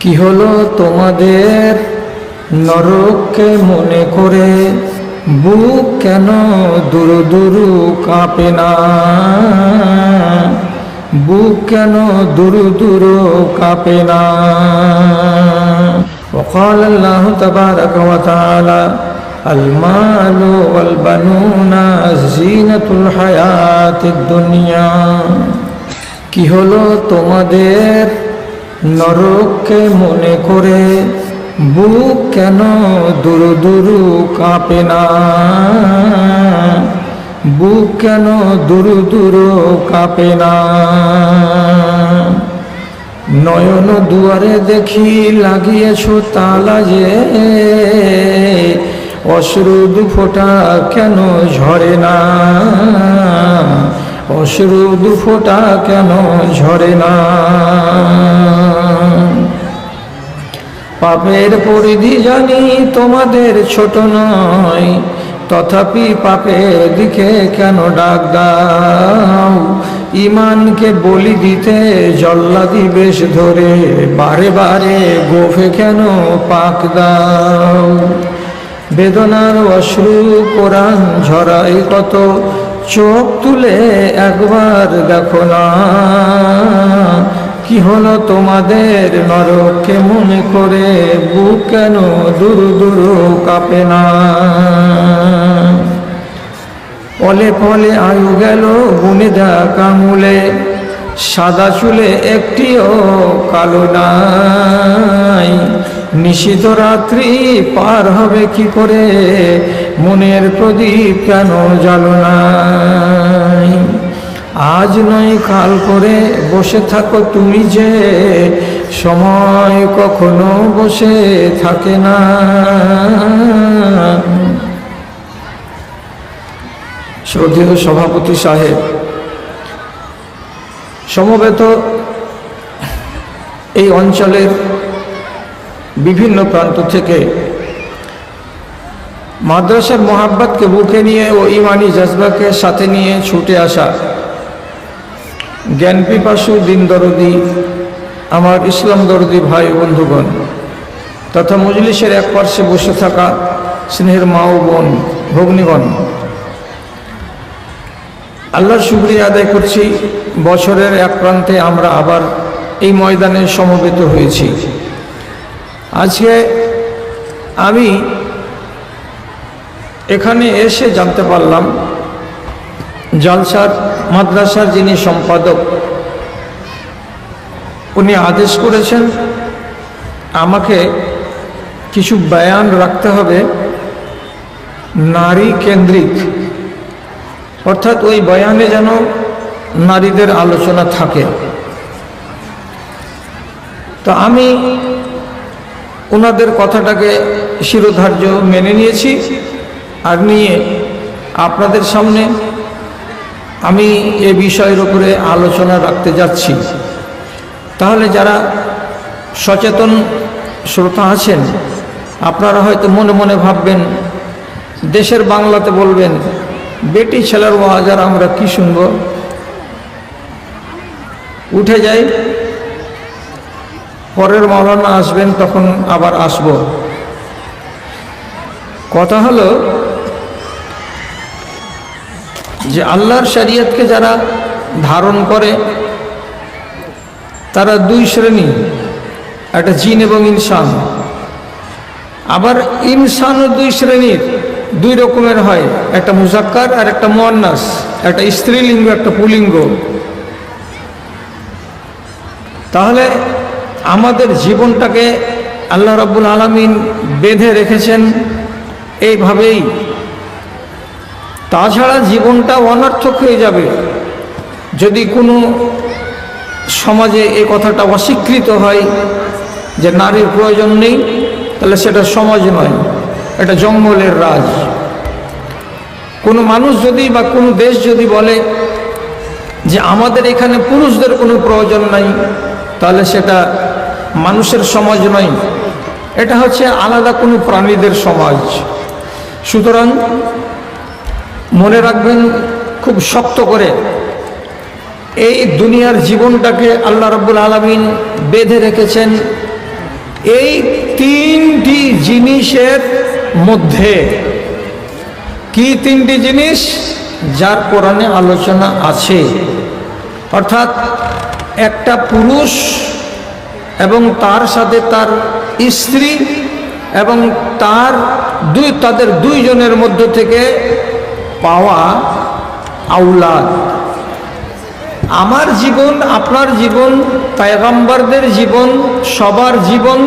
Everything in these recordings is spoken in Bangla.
কি হলো তোমাদের নরককে মনে করে বুক কেন দুরু দুরু কাঁপে না বুক কেন দুরু দুরু কাঁপে না وقال الله تبارك وتعالى المال والبنون زينة الحياة الدنيا কি হলো তোমাদের নরককে মনে করে বুক কেন দুরু দুরু কাঁপে না? বুক কেন দুরু দুরু কাঁপে না? নয়ন দুয়ারে দেখি লাগিয়েছ তালা যে, অশ্রু দুফোটা কেন ঝরে না? অশ্রু দুফোটা কেন ঝরে না? পাপের পরিধি জানি তোমাদের ছোট নয়, তথাপি পাপের দিকে কেন ডাক দাও? ইমানকে বলি দিতে জল্লাদি বেশ ধরে, বারে বারে গোফে কেন পাক দাও? বেদনার অশ্রু কোরআন ঝরাই কত চোখ তুলে একবার দেখো না। কি হলো তোমাদের নরককে মনে করে? বুক কেন দূর দূর কাঁপে না? পলে পলে আয়ু গেল গুনে দেখা মূলে। সাদা চুলে একটিও কালো নাই। নিশিত রাত্রি পার হবে কি করে? মনের প্রদীপ কেন জ্বালো নাই আজ নয় কাল করে বসে থাকো তুমি যে, সময় কখনো বসে থাকে না। শ্রদ্ধেয় সভাপতি সাহেব, সমবেত এই অঞ্চলের বিভিন্ন প্রান্ত থেকে মাদ্রাসার মোহাব্বতকে বুকে নিয়ে ও ইমানি জজবাকে সাথে নিয়ে ছুটে আসা জ্ঞান পিপাসু দিন দরদি, আমার ইসলাম দরদি ভাই বন্ধুগণ, তথা মজলিসের এক পার্শ্বে বসে থাকা স্নেহের মা ও বোন, ভগ্নীগণ, আল্লাহর শুক্রিয়া আদায় করছি। বছরের এক প্রান্তে আমরা আবার এই ময়দানে সমবেত হয়েছি। আজকে আমি এখানে এসে জানতে পারলাম, জলসার মাদ্রাসার যিনি সম্পাদক, উনি আদেশ করেছেন, আমাকে কিছু বয়ান রাখতে হবে, নারী কেন্দ্রিক। অর্থাৎ ওই বয়ানে যেন নারীদের আলোচনা থাকে। তো আমি ওনাদের কথাটাকে শিরোধার্য মেনে নিয়েছি। আর নিয়ে আপনাদের সামনে আমি এ বিষয়ের উপরে আলোচনা রাখতে যাচ্ছি। তাহলে যারা সচেতন শ্রোতা আছেন, আপনারা হয়তো মনে মনে ভাববেন, দেশের বাংলাতে বলবেন, বেটি ছেলের ওয়াজার আমরা কি শুনব? উঠে যাই। পরের মৌলানা আসবেন তখন আবার আসব। কথা হলো যে আল্লাহর শরীয়তকে যারা ধারণ করে, তারা দুই শ্রেণি, একটা জিন এবং ইনসান। আবার ইনসানও দুই শ্রেণির, দুই রকমের হয়, একটা মুজাক্কার আর একটা মোয়ান্নাস, একটা স্ত্রীলিঙ্গ, একটা পুলিঙ্গ। তাহলে আমাদের জীবনটাকে আল্লাহ রাব্বুল আলমিন বেঁধে রেখেছেন এইভাবেই। তাছাড়া জীবনটা অনর্থক হয়ে যাবে। যদি কোনো সমাজে এ কথাটা অস্বীকৃত হয় যে নারীর প্রয়োজন নেই, তাহলে সেটা সমাজ নয়, এটা জঙ্গলের রাজ। কোনো মানুষ যদি বা কোনো দেশ যদি বলে যে আমাদের এখানে পুরুষদের কোনো প্রয়োজন নাই, তাহলে সেটা মানুষের সমাজ নয়। এটা হচ্ছে আলাদা কোনো প্রাণীদের সমাজ। সুতরাং মনে রাখবেন, খুব শক্ত করে এই দুনিয়ার জীবনটাকে আল্লাহ রব্বুল আলমিন বেঁধে রেখেছেন এই তিনটি জিনিসের মধ্যে। কি তিনটি জিনিস? যার কোরআনে আলোচনা আছে। অর্থাৎ একটা পুরুষ এবং তার সাথে তার স্ত্রী এবং তার দুই, তাদের দুইজনের মধ্য থেকে পাওয়া আউলাদ। আমার জীবন, আপনার জীবন, পায়গাম্বারদের জীবন, সবার জীবন,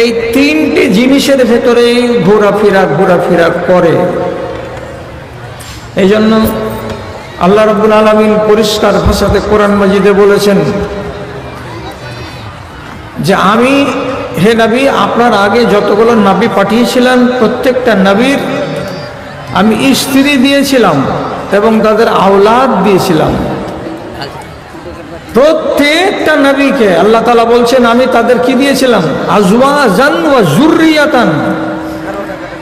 এই তিনটি জিনিসের ভেতরেই ঘোরাফেরা ঘোরাফেরা করে। এই জন্য আল্লাহ রব্বুল আলমিন পরিষ্কার ভাষাতে কোরআন মাজিদে বলেছেন যে আমি, হে নবী, আপনার আগে যতগুলো নবী পাঠিয়েছিলেন, প্রত্যেকটা নবীর আমি স্ত্রী দিয়েছিলাম এবং তাদের আওলাদ দিয়েছিলাম। প্রত্যেকটা নবীকে আল্লাহ তালা বলছেন, আমি তাদের কি দিয়েছিলাম? আজওয়া জান ওয়া জুরিয়াতান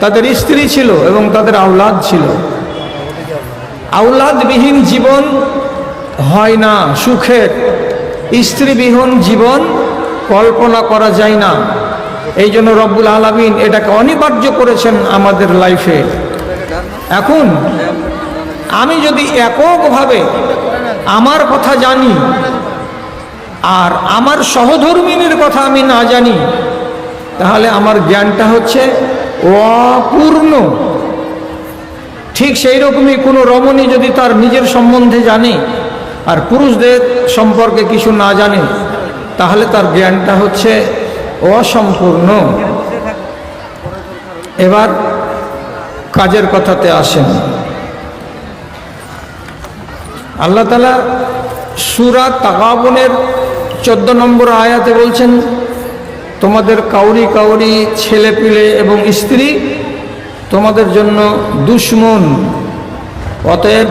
তাদের স্ত্রী ছিল এবং তাদের আওলাদ ছিল। আওলাদবিহীন জীবন হয় না, সুখের। স্ত্রীবিহীন জীবন কল্পনা করা যায় না। এই জন্য রব্বুল আলমিন এটাকে অনিবার্য করেছেন আমাদের লাইফে। এখন আমি যদি এককভাবে আমার কথা জানি আর আমার সহধর্মিনীর কথা আমি না জানি, তাহলে আমার জ্ঞানটা হচ্ছে অপূর্ণ। ঠিক সেই রকমই কোনো রমণী যদি তার নিজের সম্বন্ধে জানে আর পুরুষদের সম্পর্কে কিছু না জানে তাহলে তার জ্ঞানটা হচ্ছে অসম্পূর্ণ। এবার কাজের কথাতে আসেন। আল্লাহ তালা সুরা তাকাবনের চোদ্দ নম্বর আয়াতে বলছেন, তোমাদের কাউরি কাউরি ছেলে পিলে এবং স্ত্রী তোমাদের জন্য দুশ্মন, অতএব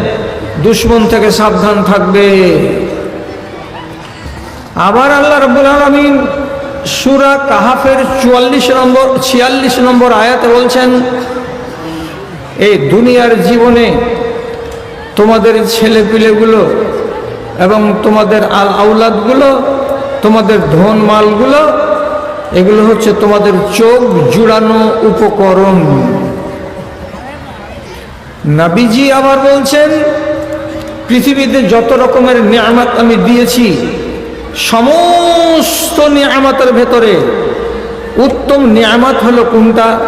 দুশ্মন থেকে সাবধান থাকবে। আবার আল্লাহ রব্বুল আলমিন সুরা কাহাফের চুয়াল্লিশ নম্বর, ছিয়াল্লিশ নম্বর আয়াতে বলছেন, এই দুনিয়ার জীবনে তোমাদের ছেলে পিলেগুলো এবং তোমাদের আল আউলাদগুলো, তোমাদের ধন মালগুলো, এগুলো হচ্ছে তোমাদের চোখ জুড়ানো উপকরণ। নাবিজি আবার বলছেন, পৃথিবীতে যত রকমের নিয়ামত আমি দিয়েছি সমস্ত নিয়ামতের ভেতরে উত্তম নিয়ামত হলো কোনটা?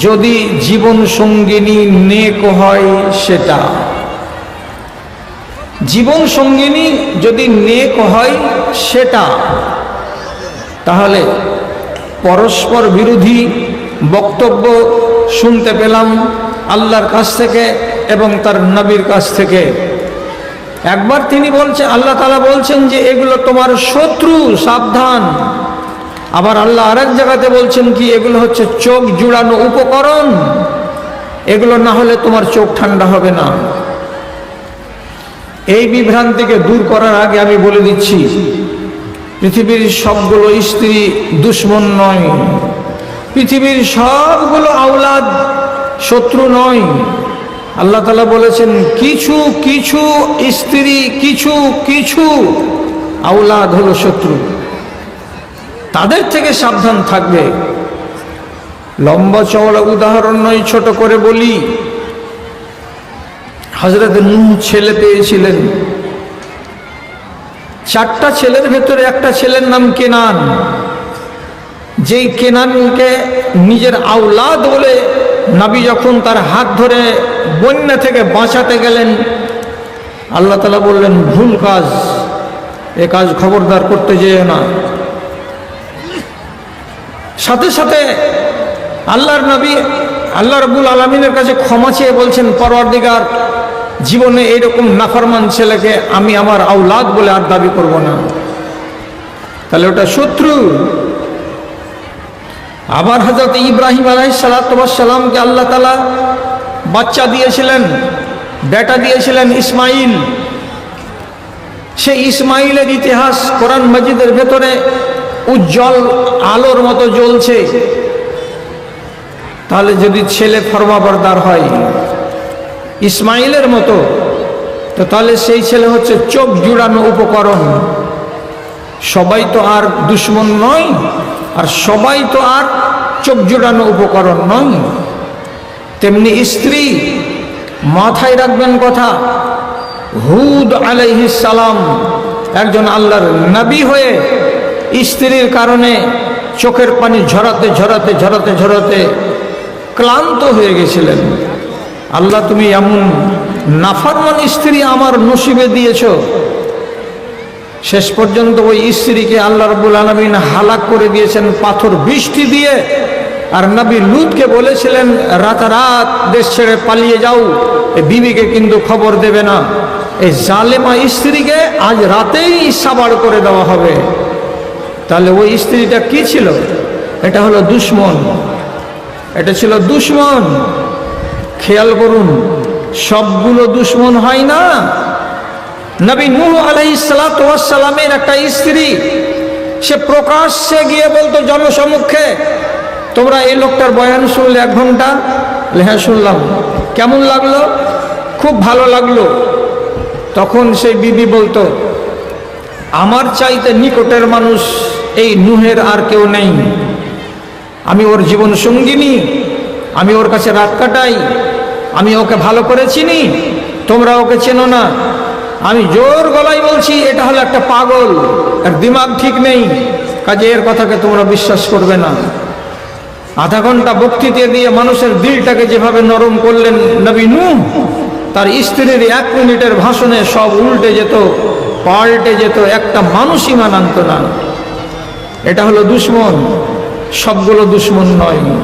যদি জীবন সঙ্গিনী নেক হয় সেটা। জীবন সঙ্গিনী যদি নেক হয় সেটা। তাহলে পরস্পর বিরোধী বক্তব্য শুনতে পেলাম আল্লাহর কাছ থেকে এবং তার নবীর কাছ থেকে। একবার তিনি বলছেন আল্লাহ তালা বলছেন যে এগুলো তোমার শত্রু, সাবধান। আবার আল্লাহ আরেক জায়গাতে বলছেন কি, এগুলো হচ্ছে চোখ জুড়ানো উপকরণ। এগুলো না হলে তোমার চোখ ঠান্ডা হবে না। এই বিভ্রান্তিকে দূর করার আগে আমি বলে দিচ্ছি, পৃথিবীর সবগুলো স্ত্রী দুশ্মন নয়। পৃথিবীর সবগুলো আওলাদ শত্রু নয়। আল্লাহ তালা বলেছেন, কিছু কিছু স্ত্রী, কিছু কিছু আওলাদ হলো শত্রু। তাদের থেকে সাবধান থাকবে। লম্বা চওড়া উদাহরণ নয়, ছোট করে বলি। হজরত নূহ ছেলে পেয়েছিলেন। চারটা ছেলের ভেতরে একটা ছেলের নাম কেনান। যেই কেনানকে নিজের আওলাদ বলে নাবি যখন তার হাত ধরে বন্যা থেকে বাঁচাতে গেলেন, আল্লাহ তালা বললেন, ভুল কাজ, এ কাজ খবরদার করতে যেও না। সাথে সাথে আল্লাহর নবী, আল্লাহ রবুল আলমিনের কাছে ক্ষমা চেয়ে বলছেন, পরওয়ারদিগার, জীবনে এইরকম নাফরমান ছেলেকে আমি আমার আউলাদ বলে আর দাবি করব না। তাহলে ওটা শত্রু। আবার হজরত ইব্রাহিম আলাই সালাতামকে আল্লাহ তালা বাচ্চা দিয়েছিলেন, বেটা দিয়েছিলেন ইসমাইল। সেই ইসমাইলের ইতিহাস কোরআন মজিদের ভেতরে উজ্জ্বল আলোর মতো জ্বলছে। তাহলে যদি ছেলে ফরমাবরদার হয় ইসমাইলের মতো, তো তাহলে সেই ছেলে হচ্ছে চোখ জুড়ানো উপকরণ। সবাই তো আর দুশ্মন নয়। আর সবাই তো আর চোখ জোড়ানো উপকরণ নয়। তেমনি স্ত্রী, মাথায় রাখবেন কথা, হুদ সালাম একজন আল্লাহর নবী হয়ে স্ত্রীর কারণে চোখের পানি ঝরাতে ঝরাতে ঝরাতে ঝরাতে ক্লান্ত হয়ে গেছিলেন। আল্লাহ তুমি এমন নাফারমান স্ত্রী আমার নসিবে দিয়েছ শেষ পর্যন্ত ওই স্ত্রীকে আল্লাহ রবুল আলমিন হালাক করে দিয়েছেন পাথর বৃষ্টি দিয়ে। আর নবী লুতকে বলেছিলেন, রাতারাত দেশ ছেড়ে পালিয়ে যাও বিবিকে কিন্তু খবর দেবে না। এই জালেমা স্ত্রীকে আজ রাতেই সাবার করে দেওয়া হবে। তাহলে ওই স্ত্রীটা কি ছিল? এটা হলো দুশ্মন। এটা ছিল দুশ্মন। খেয়াল করুন, সবগুলো দুশ্মন হয় না নবী নূহ আলাই সালামের একটা স্ত্রী, সে প্রকাশ্যে গিয়ে বলতো, জনসমক্ষে তোমরা এই লোকটার বয়ান শুনলে এক ঘণ্টা? হ্যাঁ শুনলাম। কেমন লাগল? খুব ভালো লাগল। তখন সেই বিবি বলতো, আমার চাইতে নিকটের মানুষ এই নুহের আর কেউ নেই। আমি ওর জীবন সঙ্গিনী, আমি ওর কাছে রাত কাটাই, আমি ওকে ভালো করে চিনি, তোমরা ওকে চেনো না। আমি জোর গলায় বলছি, এটা হলো একটা পাগল। আর দিমাগ ঠিক নেই। কাজে এর কথাকে তোমরা বিশ্বাস করবে না। আধা ঘণ্টা বক্তৃতা দিয়ে মানুষের দিলটাকে যেভাবে নরম করলেন নবী নূহ, তার স্ত্রীর এক মিনিটের ভাষণে সব উল্টে যেত, পাল্টে যেত, একটা মানুষই মানান্ত না। এটা হলো দুশ্মন। সবগুলো দুশ্মন নয়।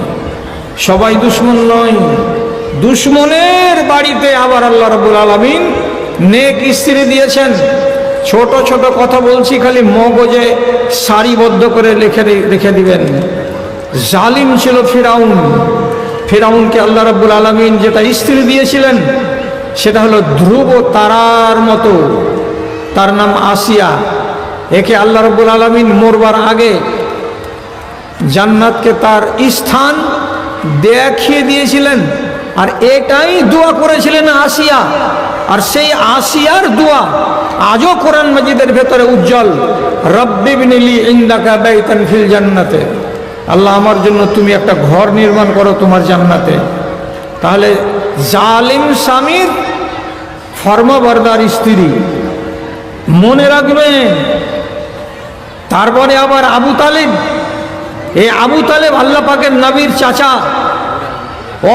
সবাই দুশ্মন নয়। দুশ্মনের বাড়িতে আবার আল্লাহ রবুল আলমিন নেক স্ত্রী দিয়েছেন। ছোট ছোট কথা বলছি, খালি মগজে সারিবদ্ধ করে লিখে রেখে দিবেন। জালিম ছিল ফিরাউন। ফিরাউনকে আল্লাহ রব্বুল আলমিন যেটা স্ত্রী দিয়েছিলেন, সেটা হলো ধ্রুব তারার মতো। তার নাম আসিয়া। একে আল্লাহ রব্বুল আলমিন মরবার আগে জান্নাতকে তার স্থান দেখিয়ে দিয়েছিলেন। আর এটাই দোয়া করেছিলেন আসিয়া। আর সেই আসিয়ার দোয়া আজও কোরআন মজিদের ভেতরে উজ্জ্বল। রব্বিবিনিলি ইন্দাকা বাইতান ফিল জান্নাতে। আল্লাহ আমার জন্য তুমি একটা ঘর নির্মাণ করো তোমার জান্নাতে। তাহলে জালিম স্বামীর ফর্মবরদার স্ত্রী মনে রাখবে, তারপরে আবার আবু তালিব। এই আবু তালেব আল্লাহ পাকের নবীর চাচা।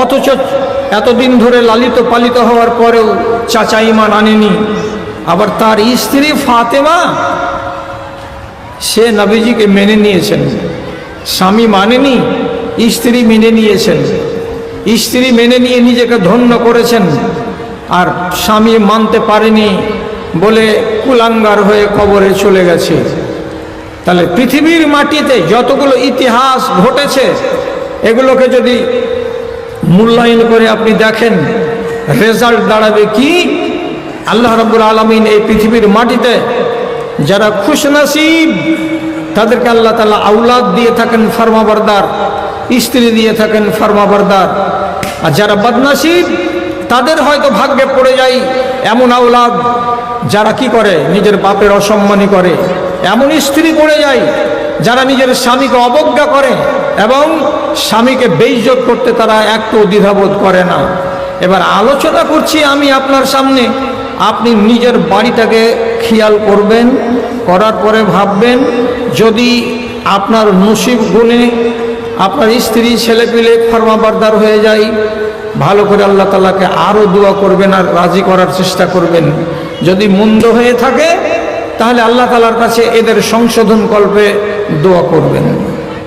অথচ এতদিন ধরে লালিত পালিত হওয়ার পরেও চাচা ইমান আনেনি। আবার তার স্ত্রী ফাতেমা, সে নবীজিকে মেনে নিয়েছেন। স্বামী মানেনি, স্ত্রী মেনে নিয়েছেন। স্ত্রী মেনে নিয়ে নিজেকে ধন্য করেছেন। আর স্বামী মানতে পারেনি বলে কুলাঙ্গার হয়ে কবরে চলে গেছে। তাহলে পৃথিবীর মাটিতে যতগুলো ইতিহাস ঘটেছে, এগুলোকে যদি মূল্যায়ন করে আপনি দেখেন রেজাল্ট দাঁড়াবে কি? আল্লাহ রব্বুল আলমিন এই পৃথিবীর মাটিতে যারা খুশনসিব, তাদেরকে আল্লাহ তালা আউলাদ দিয়ে থাকেন, ফার্মাবরদার। স্ত্রী দিয়ে থাকেন, ফার্মাবরদার। আর যারা বদনসিব, তাদের হয়তো ভাগ্যে পড়ে যায় এমন আউলাদ যারা কি করে? নিজের বাপের অসম্মানী করে। এমন স্ত্রী পড়ে যায় যারা নিজের স্বামীকে অবজ্ঞা করে এবং স্বামীকে বেইজ্জত করতে তারা একটু দ্বিধাবোধ করে না। এবার আলোচনা করছি আমি আপনার সামনে। আপনি নিজের বাড়িটাকে খেয়াল করবেন, করার পরে ভাববেন, যদি আপনার নসিব গুণে আপনার স্ত্রী ছেলেপিলে ফর্মাবারদার হয়ে যায়, ভালো করে আল্লাহ তালাকে আরও দোয়া করবেন আর রাজি করার চেষ্টা করবেন। যদি মন্দ হয়ে থাকে, তাহলে আল্লাহ তালার কাছে এদের সংশোধন কল্পে দোয়া করবেন।